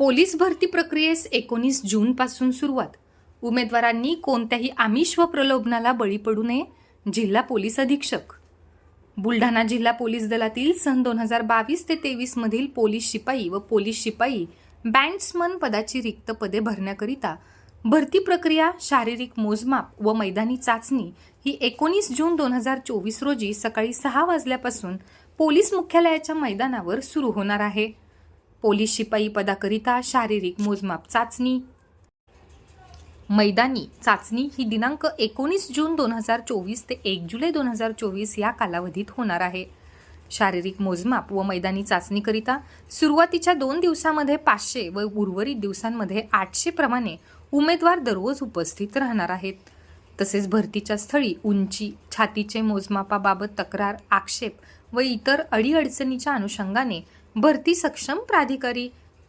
Police भरती प्रक्रियेस एकोणीस जूनपासून सुरुवात. उमेदवारांनी कोणत्याही आमिष व प्रलोभनाला बळी पडू नये जिल्हा पोलीस अधीक्षक. बुलढाणा जिल्हा पोलीस दलातील सन दोन हजार बावीस ते तेवीस मधील पोलीस शिपाई व पोलीस शिपाई बँड्समन पदाची रिक्त पदे भरण्याकरिता भरती प्रक्रिया शारीरिक मोजमाप व मैदानी चाचणी ही एकोणीस जून दोन हजार चोवीस रोजी सकाळी सहा वाजल्यापासून पोलीस मुख्यालयाच्या मैदानावर सुरू होणार आहे. पोलीस शिपाई पदाकरिता शारीरिक मोजमाप चाचणी. मैदानी चाचणी ही दिनांक एकोणीस जून दोन हजार चोवीस ते एक जुलै दोन हजार चोवीस या कालावधीत होणार आहे. शारीरिक मोजमाप व मैदानी चाचणीकरिता सुरुवातीच्या दोन दिवसामध्ये पाचशे व उर्वरित दिवसांमध्ये आठशे प्रमाणे उमेदवार दररोज उपस्थित राहणार आहेत. तसेच भरतीच्या स्थळी उंची छातीचे मोजमापाबाबत तक्रार आक्षेप व इतर अडीअडचणीच्या अनुषंगाने भरती सक्षम प्राधिकारी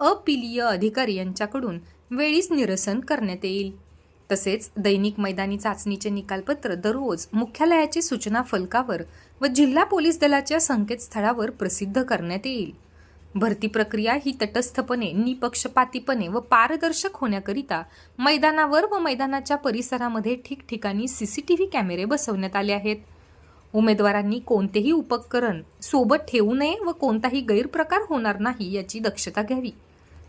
अपिलीय अधिकारी यांच्याकडून वेळीच निरसन करण्यात येईल. तसेच दैनिक मैदानी चाचणीचे निकालपत्र दररोज मुख्यालयाची सूचना फलकावर व जिल्हा पोलीस दलाच्या संकेतस्थळावर प्रसिद्ध करण्यात येईल. भरती प्रक्रिया ही तटस्थपणे निपक्षपातीपणे व पारदर्शक होण्याकरिता मैदानावर व मैदानाच्या परिसरामध्ये ठिकठिकाणी सीसीटीव्ही कॅमेरे बसवण्यात आले आहेत. उमेदवारांनी कोणतेही उपकरण सोबत ठेवू नये व कोणताही गैरप्रकार होणार नाही याची दक्षता घ्यावी.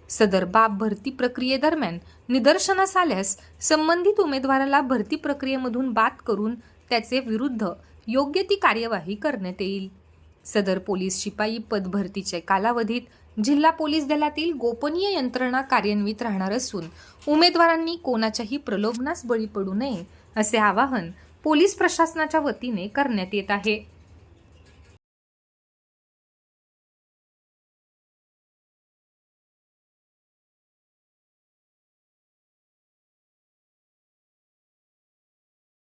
सदर बाब भरती प्रक्रियेदरम्यान निदर्शनास आल्यास संबंधित उमेदवाराला भरती प्रक्रियेमधून बाद करून त्याचे विरुद्ध योग्य ती कार्यवाही करण्यात येईल. सदर पोलीस शिपाई पदभरतीच्या कालावधीत जिल्हा पोलीस दलातील गोपनीय यंत्रणा कार्यान्वित राहणार असून उमेदवारांनी कोणाच्याही प्रलोभनास बळी पडू नये असे आवाहन पोलीस प्रशासनाच्या वतीने करण्यात येत आहे.